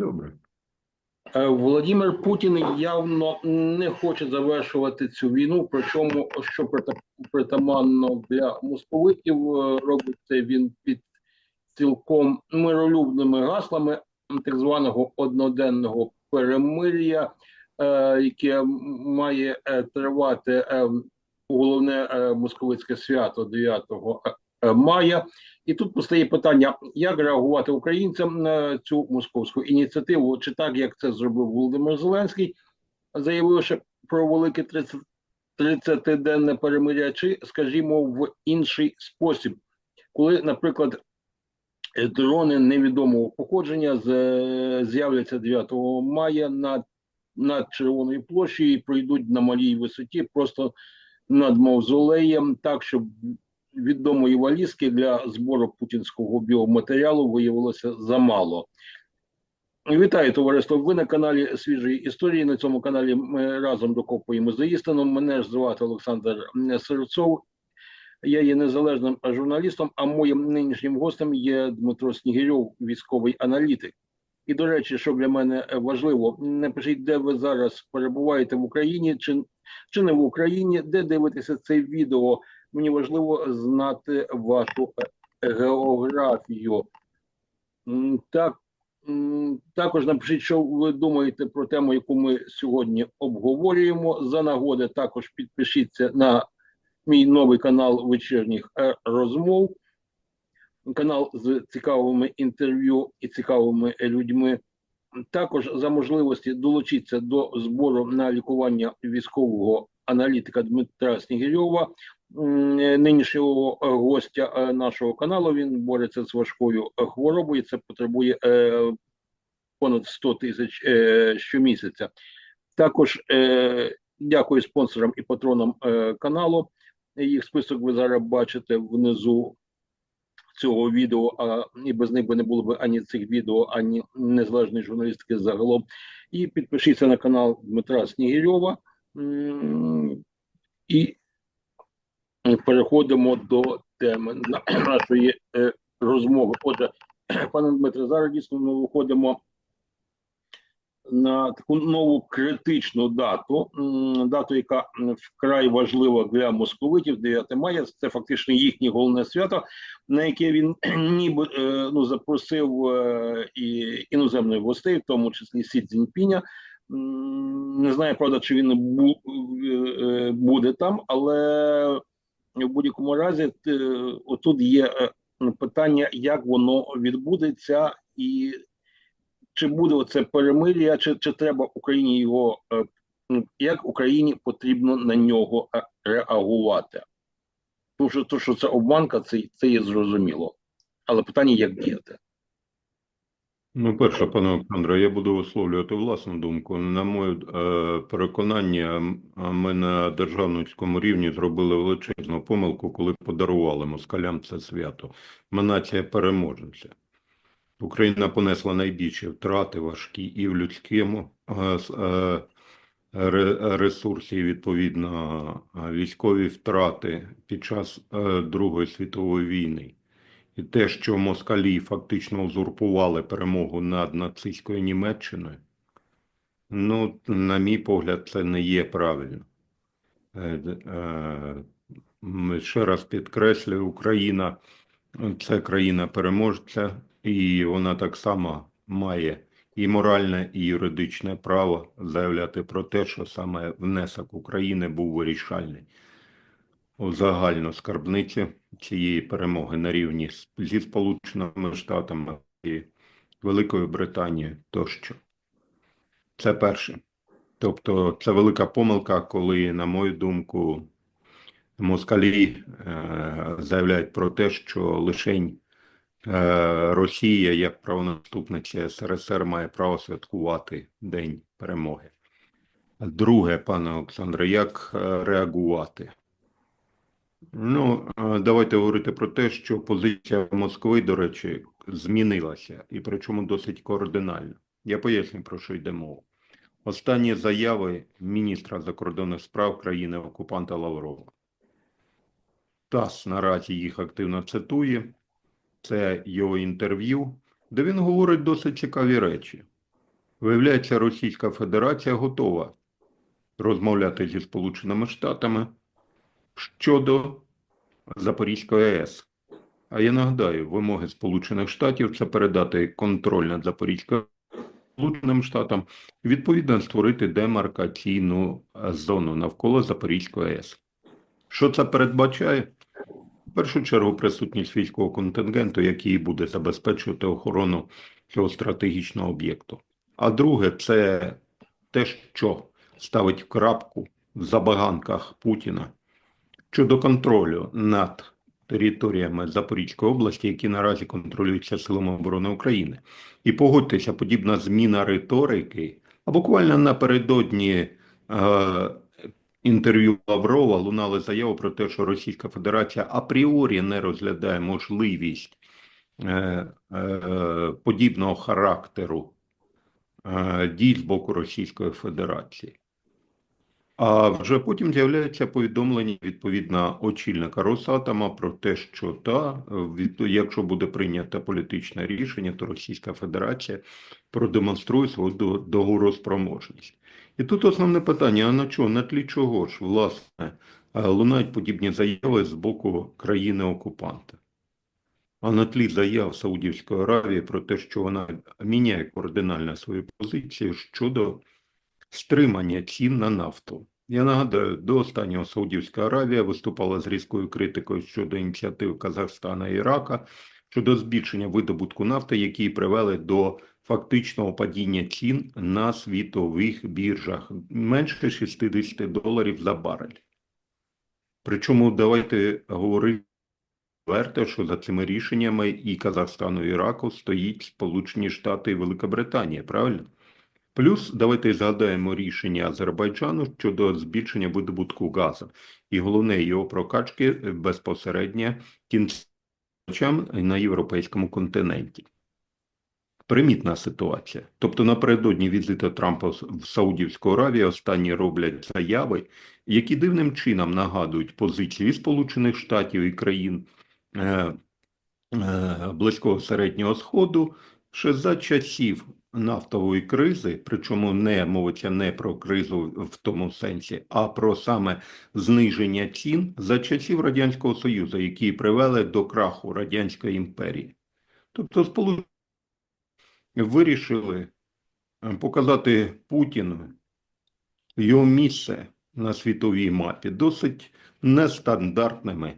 Добре. Е, Володимир Путін явно не хоче завершувати цю війну, причому що притаманно для московитів, е, робить це він під цілком миролюбними гаслами так званого одноденного перемир'я, е, яке має тривати головне московицьке свято 9 е, мая. І тут постає питання, як реагувати українцям на цю московську ініціативу, чи так, як це зробив Володимир Зеленський, заявивши про велике 30 30-денне перемиря, чи, скажімо, в інший спосіб, коли, наприклад, дрони невідомого походження з'являться 9 мая над, над Червоною площею і пройдуть на малій висоті, просто над мавзолеєм, так, щоб відомої валізки для збору путінського біоматеріалу виявилося замало. Вітаю, товариство. Ви на каналі Свіжої історії. На цьому каналі ми разом докопуємо за істину. Мене ж звати Олександр Серцов. Я є незалежним журналістом, а моїм нинішнім гостем є Дмитро Снігирьов, військовий аналітик. І, до речі, що для мене важливо, напишіть, де ви зараз перебуваєте в Україні, чи, чи не в Україні, де дивитеся це відео. Мені важливо знати вашу географію. Так, також напишіть, що ви думаєте про тему, яку ми сьогодні обговорюємо. За нагоди також підпишіться на мій новий канал вечірніх е, розмов. Канал з цікавими інтерв'ю і цікавими людьми. Також за можливості долучитися до збору на лікування військового аналітика Дмитра Снігирьова, нинішнього е, гостя е, нашого каналу. Він бореться з важкою е, хворобою. Це потребує понад 100 тисяч щомісяця. Також дякую спонсорам і патронам каналу. Їх список ви зараз бачите внизу цього відео, а і без них би не було б ані цих відео, ані незалежної журналістики загалом. І підпишіться на канал Дмитра Снігирьова. І переходимо до теми нашої е, розмови. Отже, пане Дмитре, зараз дійсно ми виходимо на таку нову критичну дату, дату, яка вкрай важлива для московитів, 9 мая. Це фактично їхнє головне свято, на яке він ніби е, ну запросив е, і іноземних гостей, в тому числі Сі Цзіньпіня. Не знаю, правда, чи він бу- е, е, буде там, але в будь-якому разі е, отут є е, питання, як воно відбудеться, і чи буде оце перемир'я, чи, чи треба Україні його, е, ну, як Україні потрібно на нього реагувати? Тому що, то, що це обманка, це, це є зрозуміло. Але питання, як діяти? Ну, перше, пане Олександре, я буду висловлювати власну думку. На моє е, переконання, ми на державницькому рівні зробили величезну помилку, коли подарували москалям це свято. Ми нація переможеця. Україна понесла найбільші втрати важкі і в людському е, е, ресурсі, відповідно, е, військові втрати під час е, Другої світової війни. І те, що москалі фактично узурпували перемогу над нацистською Німеччиною, ну, на мій погляд, це не є правильно. Е, е, Ще раз підкреслюю, Україна це країна переможця, і вона так само має і моральне, і юридичне право заявляти про те, що саме внесок України був вирішальний у загальну скарбницю цієї перемоги на рівні зі Сполученими Штатами і Великою Британією тощо. Це перше. Тобто це велика помилка, коли, на мою думку, москалі е, заявляють про те, що лишень е, Росія, як правонаступниця СРСР, має право святкувати День перемоги. Друге, пане Олександре, як е, реагувати? Ну, е, давайте говорити про те, що позиція Москви, до речі, змінилася, і причому досить кардинально. Я поясню, про що йде мова. Останні заяви міністра закордонних справ країни-окупанта Лаврова. ТАСС наразі їх активно цитує. Це його інтерв'ю, де він говорить досить цікаві речі. Виявляється, Російська Федерація готова розмовляти зі Сполученими Штатами щодо Запорізької АЕС. А я нагадаю, вимоги Сполучених Штатів це передати контроль над Запорізькою Сполученим Штатам, відповідно створити демаркаційну е, зону навколо Запорізької АЕС. Що це передбачає? В першу чергу присутність військового контингенту, який буде забезпечувати охорону цього стратегічного об'єкту. А друге, це те, що ставить крапку в забаганках Путіна щодо контролю над територіями Запорізької області, які наразі контролюються Силами оборони України. І погодьтеся, подібна зміна риторики, а буквально напередодні е, інтерв'ю Лаврова лунали заяви про те, що Російська Федерація апріорі не розглядає можливість е, е, подібного характеру е, дій з боку Російської Федерації. А вже потім з'являється повідомлення відповідно очільника Росатома про те, що та, від, якщо буде прийнято політичне рішення, то Російська Федерація продемонструє свою до- договороспроможність. І тут основне питання: а на чого, на тлі чого ж, власне, е, лунають подібні заяви з боку країни-окупанта? А на тлі заяв Саудівської Аравії про те, що вона міняє кардинально свою позицію щодо стримання цін на нафту. Я нагадаю, до останнього Саудівська Аравія виступала з різкою критикою щодо ініціатив Казахстана і Ірака щодо збільшення видобутку нафти, які привели до фактичного падіння цін на світових біржах менше 60 доларів за барель. Причому давайте говорити відверто, що за цими рішеннями і Казахстану, і Іраку стоїть Сполучені Штати і Велика Британія, правильно? Плюс давайте згадаємо рішення Азербайджану щодо збільшення видобутку газу. І головне його прокачки безпосередньо кінцям на європейському континенті. Примітна ситуація. Тобто напередодні візиту Трампа в Саудівську Аравію останні роблять заяви, які дивним чином нагадують позиції Сполучених Штатів і країн е, е, Близького Середнього Сходу, ще за часів нафтової кризи, причому не мовиться не про кризу в тому сенсі, а про саме зниження цін за часів Радянського Союзу, які привели до краху Радянської імперії. Тобто Сполучені вирішили е, показати Путіну його місце на світовій мапі досить нестандартними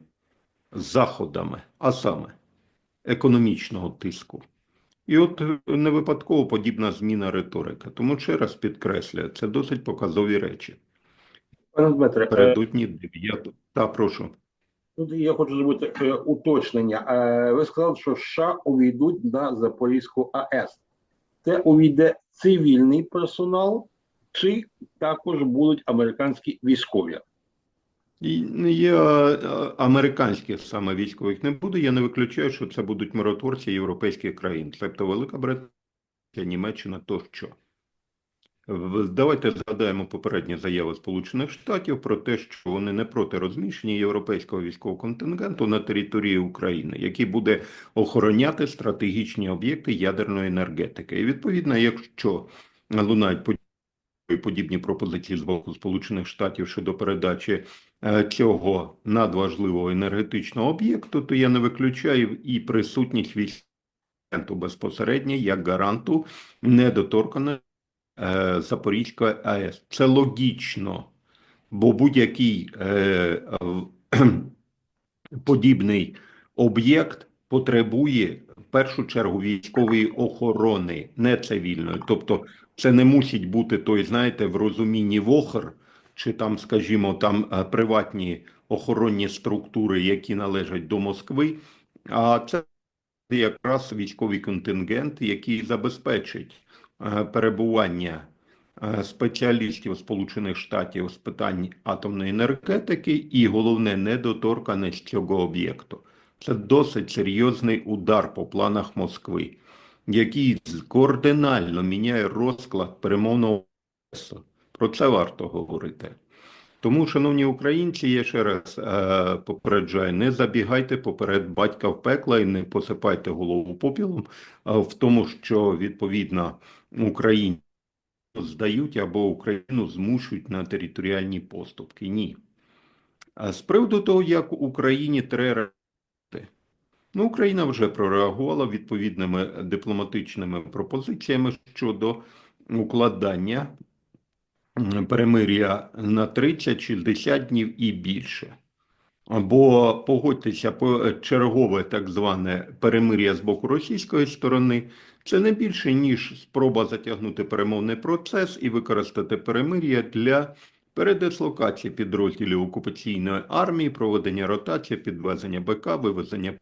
заходами, а саме економічного тиску. І от е, не випадково подібна зміна риторики. Тому ще раз підкреслюю, це досить показові речі. Пане Дмитре, е, Передутні 9. Та прошу. тут я хочу зробити е, уточнення. Ви сказали, що США увійдуть на Запорізьку АЕС. Це увійде цивільний персонал, чи також будуть американські військові? Е, американських саме військових не буду. Я не виключаю, що це будуть миротворці європейських країн, тобто Велика Британія, Німеччина тощо. Давайте згадаємо попередні заяви Сполучених Штатів про те, що вони не проти розміщення європейського військового контингенту на території України, який буде охороняти стратегічні об'єкти ядерної енергетики. І відповідно, якщо лунають подібні подібні пропозиції з боку Сполучених Штатів щодо передачі е, цього надважливого енергетичного об'єкту, то я не виключаю і присутність військового безпосередньо як гаранту недоторканості е, Запорізької АЕС. Це логічно, бо будь-який е, подібний об'єкт потребує в першу чергу військової охорони, не цивільної. Тобто це не мусить бути той, знаєте, в розумінні ВОХР, чи там, скажімо, там е, приватні охоронні структури, які належать до Москви, а це якраз військовий контингент, який забезпечить е, перебування е, спеціалістів Сполучених Штатів з питань атомної енергетики і головне недоторканість цього об'єкту. Це досить серйозний удар по планах Москви, який кардинально міняє розклад перемовного процесу. Про це варто говорити. Тому, шановні українці, я ще раз е, попереджаю, не забігайте поперед батька в пекла і не посипайте голову попілом е, в тому, що відповідно Україні здають або Україну змушують на територіальні поступки. Ні. А з приводу того, як Україні треба. Ну, Україна вже прореагувала відповідними дипломатичними пропозиціями щодо укладання перемир'я на 30-60 днів і більше. Або погодьтеся, по- чергове так зване перемир'я з боку російської сторони це не більше, ніж спроба затягнути перемовний процес і використати перемир'я для передислокації підрозділів окупаційної армії, проведення ротації, підвезення БК, вивезення.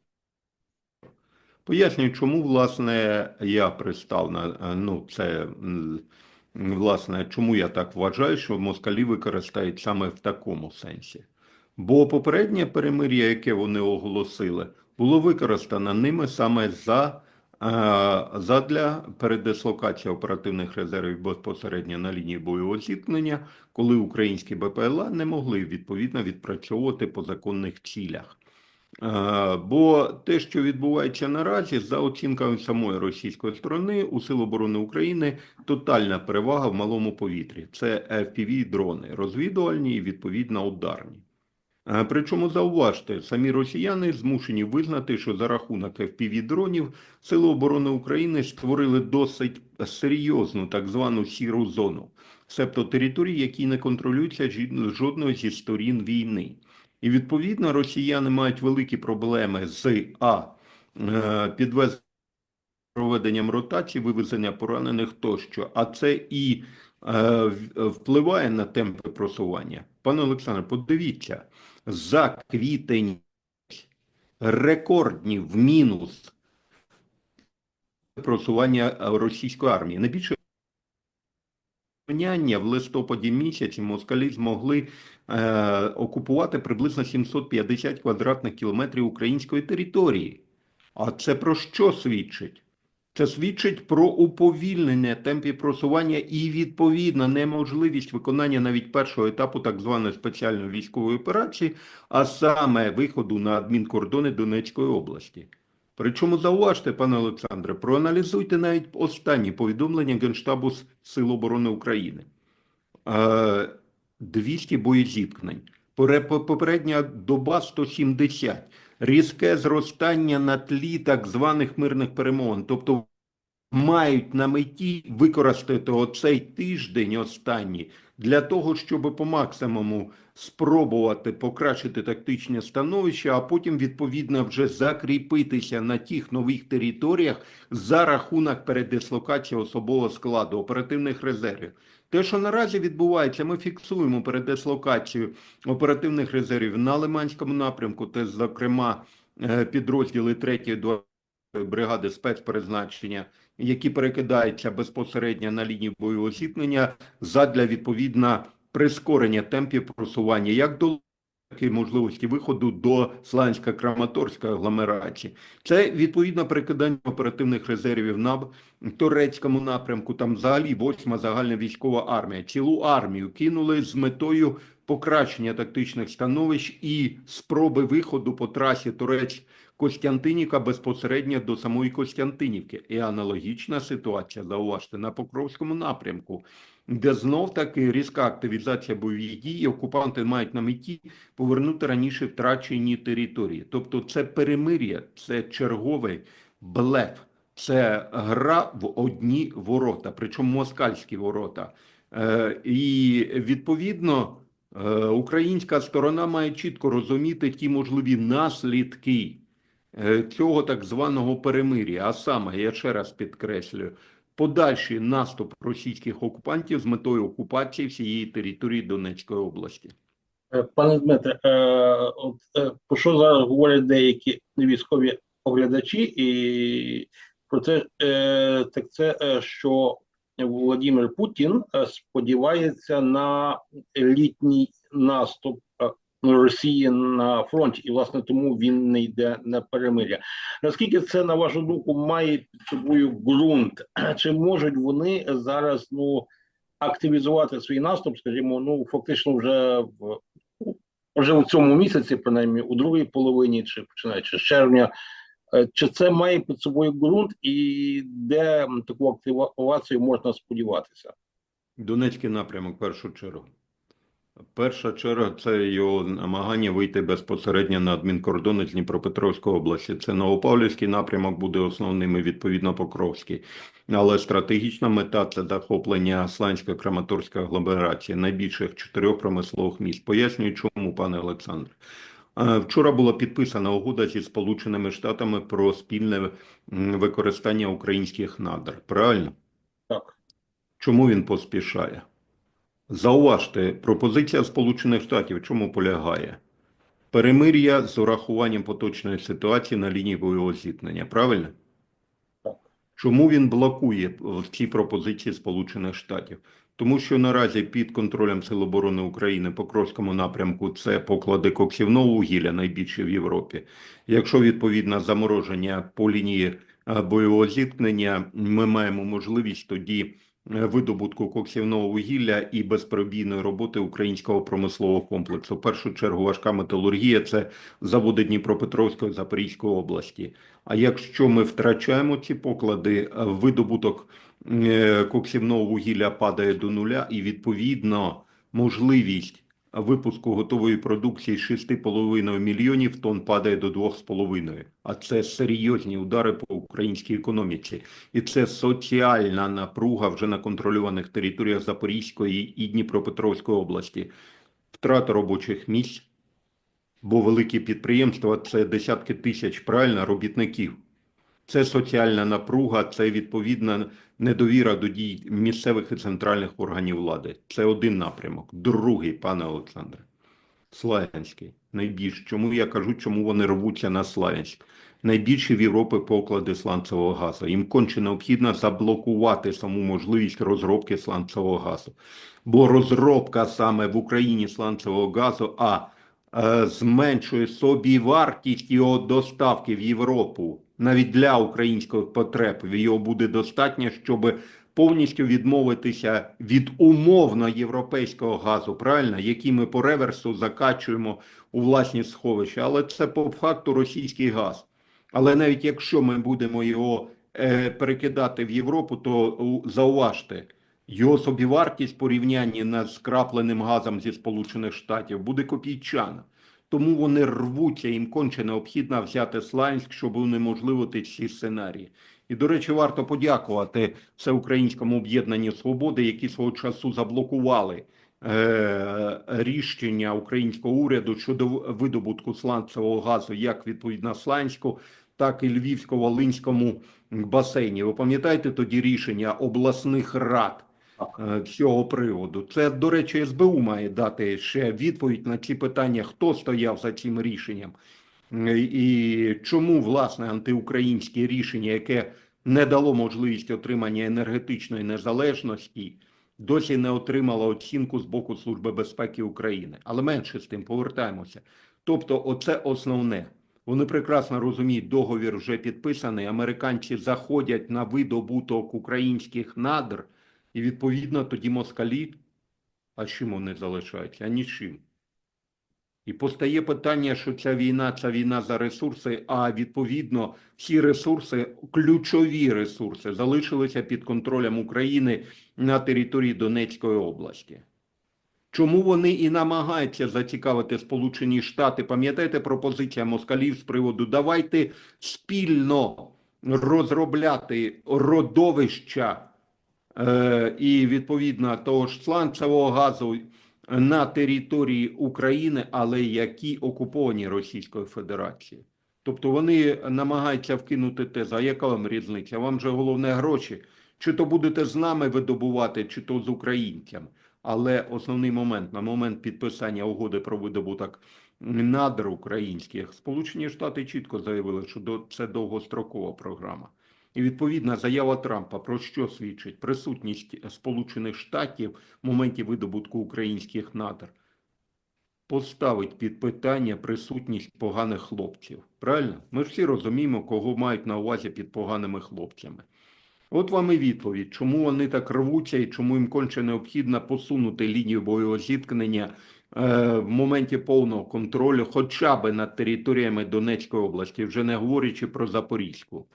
Пояснюю, чому, власне, я пристав на е, ну, це, власне, чому я так вважаю, що москалі використають саме в такому сенсі. Бо попереднє перемир'я, яке вони оголосили, було використано ними саме за, е, задля передислокації оперативних резервів безпосередньо на лінії бойового зіткнення, коли українські БПЛА не могли відповідно відпрацьовувати по законних цілях. Е, Бо те, що відбувається наразі, за оцінками самої російської сторони, у Сил оборони України тотальна перевага в малому повітрі. Це FPV-дрони, розвідувальні і відповідно ударні. Е, Причому зауважте, самі росіяни змушені визнати, що за рахунок FPV-дронів Сили оборони України створили досить серйозну так звану сіру зону, себто території, які не контролюються жодною зі сторін війни. І відповідно росіяни мають великі проблеми з а е, підвезенням проведенням ротації, вивезення поранених тощо. А це і е, впливає на темпи просування. Пане Олександре, подивіться, за квітень рекордні в мінус просування російської армії. Найбільше порівняння в листопаді місяці москалі змогли е, окупувати приблизно 750 квадратних кілометрів української території. А це про що свідчить? Це свідчить про уповільнення темпів просування і відповідно неможливість виконання навіть першого етапу так званої спеціальної військової операції, а саме виходу на адмінкордони Донецької області. Причому зауважте, пане Олександре, проаналізуйте навіть останні повідомлення Генштабу Сил оборони України. Е, 200 боєзіткнень. Попередня доба 170. Різке зростання на тлі так званих мирних перемовин. Тобто мають на меті використати оцей тиждень останній для того, щоб по максимуму спробувати покращити тактичне становище, а потім відповідно вже закріпитися на тих нових територіях за рахунок передислокації особового складу оперативних резервів. Те, що наразі відбувається, ми фіксуємо передислокацію оперативних резервів на Лиманському напрямку, це, зокрема, е, підрозділи 3-ї бригади спецпризначення, які перекидаються безпосередньо на лінію бойового зіткнення задля відповідно прискорення темпів просування як до можливості виходу до Сланська-Краматорської агломерації. Це відповідно перекидання оперативних резервів на турецькому напрямку. Там взагалі восьма загальна військова армія. Цілу армію кинули з метою покращення тактичних становищ і спроби виходу по трасі Турець. Костянтинівка безпосередньо до самої Костянтинівки. І аналогічна ситуація, зауважте, на Покровському напрямку, де знов таки різка активізація бойових дій, окупанти мають на меті повернути раніше втрачені території. Тобто це перемир'я, це черговий блеф, це гра в одні ворота, причому москальські ворота. Е, і відповідно е, українська сторона має чітко розуміти ті можливі наслідки цього так званого перемир'я. А саме, я ще раз підкреслюю, подальший наступ російських окупантів з метою окупації всієї території Донецької області. Е, Пане Дмитре, е, е, про що зараз говорять деякі військові оглядачі, і про це, е, так це, е, що Володимир Путін е, сподівається на літній наступ е, Росії на фронті, і власне тому він не йде на перемиря. Наскільки це, на вашу думку, має під собою ґрунт? Чи можуть вони зараз ну активізувати свій наступ, скажімо, ну фактично вже в вже у цьому місяці, принаймні у другій половині, чи починаючи з червня, Е, чи це має під собою ґрунт, і де таку активацію можна сподіватися? Донецький напрямок, першу чергу. Перша черга це його намагання вийти безпосередньо на адмінкордони з Дніпропетровської області. Це Новопавлівський напрямок буде основним і відповідно Покровський. Але стратегічна мета це захоплення Сланської Краматорської агломерації, найбільших чотирьох промислових міст. Пояснюю, чому, пане Олександре. Е, Вчора була підписана угода зі Сполученими Штатами про спільне використання українських надр. Правильно? Так. Чому він поспішає? Зауважте, пропозиція Сполучених Штатів в чому полягає? Перемир'я з урахуванням поточної ситуації на лінії бойового зіткнення, правильно? Так. Чому він блокує в цій пропозиції Сполучених Штатів? Тому що наразі під контролем Сил оборони України по Кровському напрямку це поклади коксівного вугілля найбільше в Європі. Якщо відповідно замороження по лінії е, бойового зіткнення, ми маємо можливість тоді видобутку коксівного вугілля і безперебійної роботи українського промислового комплексу. В першу чергу важка металургія це заводи Дніпропетровської Запорізької області. А якщо ми втрачаємо ці поклади, е, видобуток е, коксівного вугілля падає до нуля, і відповідно можливість випуску готової продукції з 6,5 мільйонів тонн падає до 2,5. А це серйозні удари по українській економіці. І це соціальна напруга вже на контрольованих територіях Запорізької і Дніпропетровської області. Втрата робочих місць, бо великі підприємства це десятки тисяч правильно робітників. Це соціальна напруга, це відповідна недовіра до дій місцевих і центральних органів влади. Це один напрямок. Другий, пане Олександре, Славянський. Найбільш чому я кажу, чому вони рвуться на Славянськ? Найбільші в Європі поклади сланцевого газу. Їм конче необхідно заблокувати саму можливість розробки сланцевого газу. Бо розробка саме в Україні сланцевого газу, а е, зменшує собі вартість його доставки в Європу навіть для українських потреб. Його буде достатньо, щоб повністю відмовитися від умовно європейського газу, правильно, який ми по реверсу закачуємо у власні сховища. Але це по факту російський газ. Але навіть якщо ми будемо його е, перекидати в Європу, то зауважте, його собівартість порівнянні на скрапленим газом зі Сполучених Штатів буде копійчана. Тому вони рвуться, їм конче необхідно взяти Сланськ, щоб унеможливити ці сценарії. І, до речі, варто подякувати Всеукраїнському об'єднанню свободи, які свого часу заблокували е, рішення українського уряду щодо видобутку сланцевого газу, як відповідно Сланську, так і Львівсько-Волинському басейні. Ви пам'ятаєте тоді рішення обласних рад? Е, з цього приводу. Це, до речі, СБУ має дати ще відповідь на ці питання, хто стояв за цим рішенням і чому власне антиукраїнське рішення, яке не дало можливість отримання енергетичної незалежності, досі не отримало оцінку з боку Служби безпеки України. Але менше з тим повертаємося. Тобто, оце основне. Вони прекрасно розуміють, договір вже підписаний. Американці заходять на видобуток українських надр. І відповідно тоді москалі, а чим вони залишаються? А нічим. І постає питання, що ця війна це війна за ресурси, а відповідно всі ресурси, ключові ресурси, залишилися під контролем України на території Донецької області. Чому вони і намагаються зацікавити Сполучені Штати? Пам'ятаєте пропозиція москалів з приводу давайте спільно розробляти родовища і відповідно того ж сланцевого газу на території України, але які окуповані Російською Федерацією. Тобто вони намагаються вкинути тезу, а яка вам різниця? Вам же головне гроші. Чи то будете з нами видобувати, чи то з українцями. Але основний момент на момент підписання угоди про видобуток надр українських Сполучені Штати чітко заявили, що це довгострокова програма. І відповідна заява Трампа про що свідчить присутність Сполучених Штатів в моменті видобутку українських надр поставить під питання присутність поганих хлопців. Правильно? Ми всі розуміємо, кого мають на увазі під поганими хлопцями. От вам і відповідь, чому вони так рвуться і чому їм конче необхідно посунути лінію бойового зіткнення е, в моменті повного контролю, хоча б над територіями Донецької області, вже не говорячи про Запорізьку.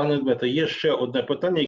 Пане Дмитре, є ще одне питання,